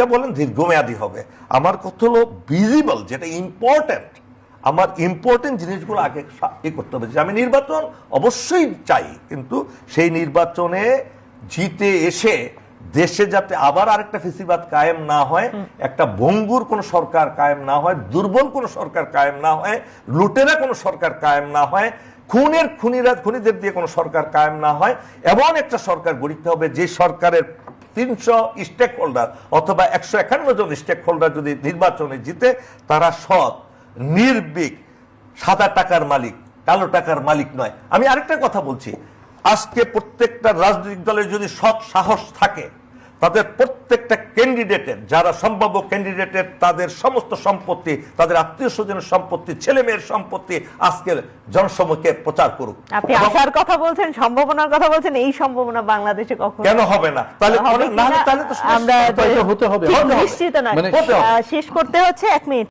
সময়টা বলেন দীর্ঘমেয়াদী হবে। আমার কথা হলো ভিজিবল যেটা ইম্পর্ট্যান্ট আমার ইম্পর্টেন্ট জিনিসগুলো আগে সা- ই করতে হবে। যে আমি নির্বাচন অবশ্যই চাই কিন্তু সেই নির্বাচনে জিতে এসে দেশে যাতে আবার আরেকটা ফেসিবাদ কায়েম না হয় একটা ভঙ্গুর কোনো সরকার কায়েম না হয় দুর্বল কোনো সরকার কায়েম না হয় লুটেরা কোনো সরকার কায়েম না হয় খুনের খুনিরা খুনিদের দিয়ে কোনো সরকার কায়েম না হয় এমন একটা সরকার গড়িতে হবে যে সরকারের তিনশো স্টেক হোল্ডার অথবা একশো একান্ন জন স্টেক হোল্ডার যদি নির্বাচনে জিতে, তারা সৎ নির্বিক সাদা টাকার মালিক, কালো টাকার মালিক নয়। আমি আরেকটা কথা বলছি। আজকে প্রত্যেকটা রাজনৈতিক দলের যদি সৎ সাহস থাকে তাদের প্রত্যেকটা ক্যান্ডিডেটের যারা সম্ভাব্য ক্যান্ডিডেটের তাদের সমস্ত সম্পত্তি তাদের আত্মীয় স্বজনের সম্পত্তি ছেলে মেয়ের সম্পত্তি আজকের জনসমক্ষে প্রচার করুক আপনি আসার আশার কথা বলছেন সম্ভাবনার কথা বলছেন এই সম্ভাবনা বাংলাদেশে কখন কেন হবে না তাহলে না তাহলে তো আমরা। হতে হবে। নিশ্চিত। আহ, শেষ করতে হচ্ছে এক মিনিট